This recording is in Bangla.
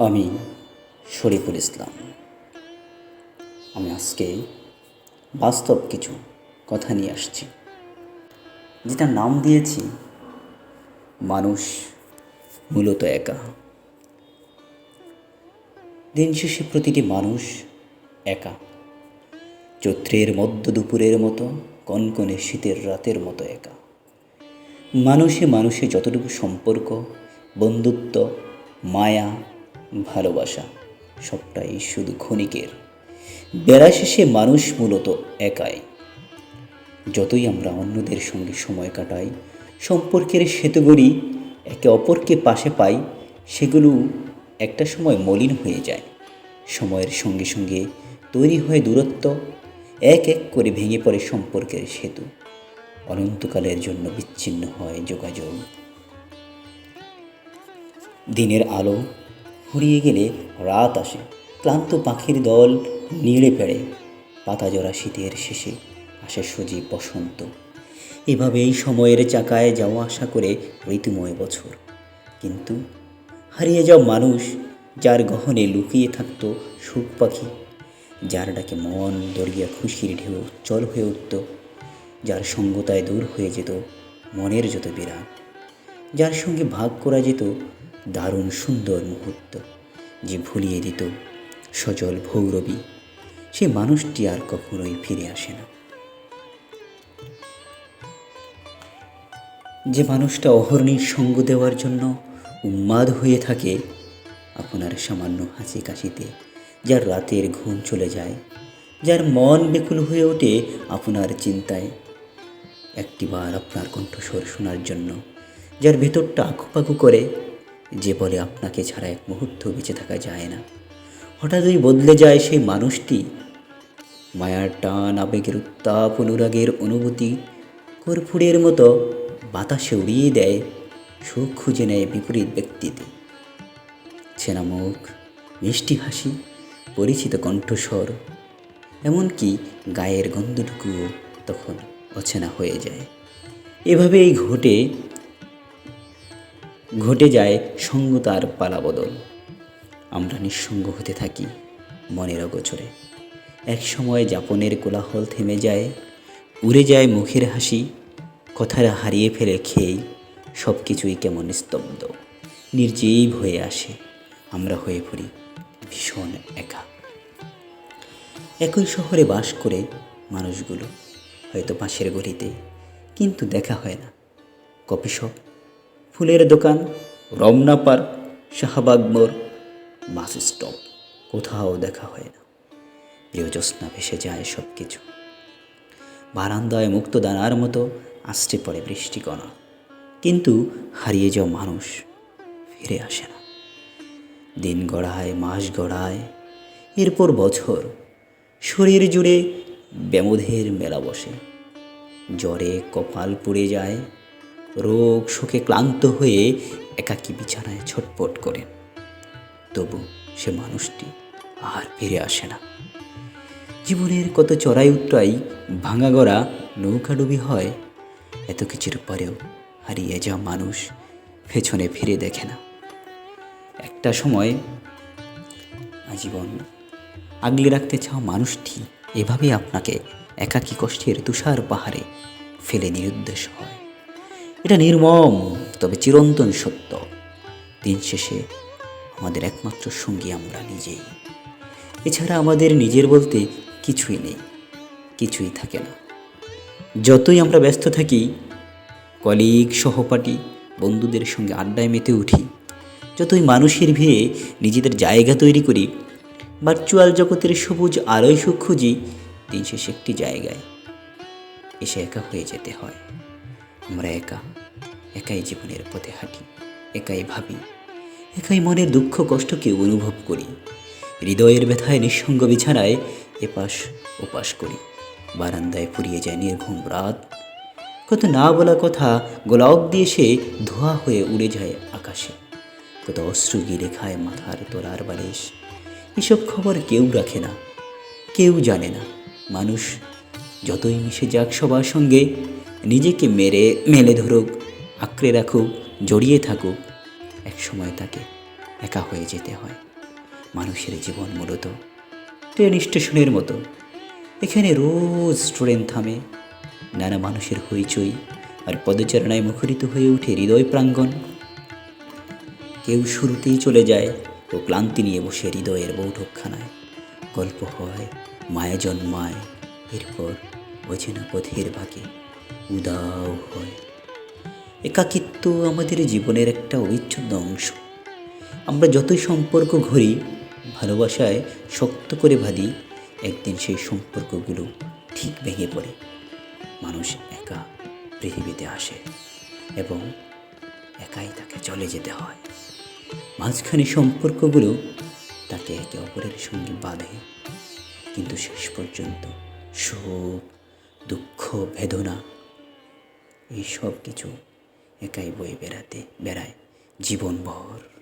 আমি শরীফুল ইসলাম। আমি আজকে বাস্তব কিছু কথা নিয়ে আসছি। যেটা নাম দিয়েছি, মানুষ মূলত একা। দিন শেষে প্রতিটি মানুষ একা। চৈত্রের মধ্য দুপুরের মতো, কনকনে শীতের রাতের মতো একা। মানুষে মানুষে যতটুকু সম্পর্ক, বন্ধুত্ব, মায়া ভালোবাসা সবটাই শুধু ক্ষণিকের। বেলা শেষে মানুষ মূলত একাই। যতই আমরা অন্যদের সঙ্গে সময় কাটাই, সম্পর্কের সেতু গড়ি একে অপরকে পাশে পাই, সেগুলো একটা সময় মলিন হয়ে যায়। সময়ের সঙ্গে সঙ্গে তৈরি হয় দূরত্ব, এক এক করে ভেঙে পড়ে সম্পর্কের সেতু। অনন্তকালের জন্য বিচ্ছিন্ন হয় যোগাযোগ। দিনের আলো ফুরিয়ে গেলে রাত আসে। ক্লান্ত পাখির দল নিড়ে ফেড়ে পাতা জরা শীতের শেষে আসে সজীব বসন্ত। এভাবে এই সময়ের চাকায় যাওয়া আসা করে ঋতুময় বছর। কিন্তু হারিয়ে যাওয়া মানুষ যার গহনে লুকিয়ে থাকত সুখ পাখি, যার ডাকে মন দরিয়া খুশির ঢেউ চল হয়ে উঠত, যার সঙ্গতায় দূর হয়ে যেত মনের যত বিরাগ যার সঙ্গে ভাগ করা যেত দারুণ সুন্দর মুহূর্ত যে ভুলিয়ে দিত সজল ভৌরবী। সে মানুষটি আর কখনোই ফিরে আসে না। যে মানুষটা অহর্নির সঙ্গ দেওয়ার জন্য উন্মাদ হয়ে থাকে, আপনার সামান্য হাসি কাশিতে যার রাতের ঘুম চলে যায়, যার মন বেকুল হয়ে ওঠে আপনার চিন্তায়, একটিবার আপনার কণ্ঠস্বর শোনার জন্য, যার ভেতরটা আঁকুপাকু করে যে বলে আপনাকে ছাড়া এক মুহূর্ত বেঁচে থাকা যায় না। হঠাৎই বদলে যায় সেই মানুষটি, মায়ার টান, আবেগের উত্তাপ, অনুরাগের অনুভূতি, কর্পূরের মতো বাতাসে উড়িয়ে দেয়, সুখ খুঁজে নেয় বিপরীত ব্যক্তিতে। ছেনা মুখ মিষ্টি হাসি পরিচিত কণ্ঠস্বর, এমনকি গায়ের গন্ধটুকুও তখন অচেনা হয়ে যায়। এভাবেই ঘটে ঘটে যায় সঙ্গতার পালাবদল। আমরা নিঃসঙ্গ হতে থাকি মনের অগোচরে। এক সময় যাপনের কোলাহল থেমে যায়, উড়ে যায় মুখের হাসি কথাটা হারিয়ে ফেলে খেয়েই সব কিছুই কেমন স্তব্ধ নির্জীব হয়ে আসে, আমরা হয়ে পড়ি ভীষণ একা। একই শহরে বাস করে মানুষগুলো হয়তো পাশের গলিতে, কিন্তু দেখা হয় না। কফি শপ ফুলের দোকান, রমনা পার্ক, শাহবাগ মোড়, বাস স্টপ। কোথাও দেখা হয় না। প্রিয় জ্যোৎস্না ভেসে যায় সব কিছু বারান্দায় মুক্ত দানার মতো আসতে পড়ে বৃষ্টিকণা। কিন্তু হারিয়ে যাওয়া মানুষ ফিরে আসে না। দিন গড়ায়, মাস গড়ায়, এরপর বছর। শরীর জুড়ে ব্যামোধের মেলা বসে। জ্বরে কপাল পুড়ে যায়। রোগ শোকে ক্লান্ত হয়ে একাকী বিছানায় ছটপট করেন তবু সে মানুষটি আর ফিরে আসে না। জীবনের কত চড়াই উত্তরাই ভাঙা গড়া নৌকাডুবি হয়, এত কিছুর পরেও হারিয়ে যাওয়া মানুষ পেছনে ফিরে দেখে না। একটা সময় আজীবন আগলে রাখতে চাওয়া মানুষটি এভাবে আপনাকে একাকী কষ্টের তুষার পাহাড়ে ফেলে নিরুদ্দেশ হয়। এটা নির্মম, তবে চিরন্তন সত্য। দিন শেষে আমাদের একমাত্র সঙ্গী আমরা নিজেই। এছাড়া আমাদের নিজের বলতে কিছুই নেই, কিছুই থাকে না। যতই আমরা ব্যস্ত থাকি কলিগ সহপাঠী, বন্ধুদের সঙ্গে আড্ডায় মেতে উঠি, যতই মানুষের ভিড়ে নিজেদের জায়গা তৈরি করি ভার্চুয়াল জগতের সবুজ আলোয় সুখ খুঁজি, দিন শেষে একটি জায়গায় এসে একা হয়ে যেতে হয়। আমরা একা, একাই জীবনের পথে হাঁটি, একাই ভাবি, একাই মনের দুঃখ, কষ্টকে অনুভব করি, হৃদয়ের ব্যথায় নিঃসঙ্গ বিছানায় এপাশ ওপাশ করি, বারান্দায় ফুরিয়ে যায় নির্ঘুম রাত। কত না বলা কথা গোলাপ দিয়ে সে ধোয়া হয়ে উড়ে যায় আকাশে। কত অশ্রু গিলে খায় মাথার তোলার বালিশ। এসব খবর কেউ রাখে না, কেউ জানে না। মানুষ যতই মিশে যাক সবার সঙ্গে নিজেকে মেরে মেলে ধরুক, আঁকড়ে রাখুক, জড়িয়ে থাকুক, এক সময় তাকে একা হয়ে যেতে হয়। মানুষের জীবন মূলত ট্রেন স্টেশনের মতো। এখানে রোজ ট্রেন থামে, নানা মানুষের হইচই আর পদচারণায় মুখরিত হয়ে ওঠে হৃদয় প্রাঙ্গণ। কেউ শুরুতেই চলে যায় ও ক্লান্তি নিয়ে বসে হৃদয়ের বৌঠকখানায়। গল্প হয়, মায়া জন্মায়, এরপর অচেনা পথের ভাগে। উদাও হয়। একাকিত্ব আমাদের জীবনের একটা অবিচ্ছেদ্য অংশ। আমরা যতই সম্পর্ক ঘড়ি ভালোবাসায় শক্ত করে ভাদি একদিন সেই সম্পর্কগুলো ঠিক ভেঙে পড়ে। মানুষ একা পৃথিবীতে আসে এবং একাই তাকে চলে যেতে হয়। মাঝখানে সম্পর্কগুলো তাকে একে অপরের সঙ্গে বাঁধে, কিন্তু শেষ পর্যন্ত সুখ, দুঃখ, বেদনা এই সব কিছু একাই বয়ে বেড়াতে বেড়ায় জীবনভর।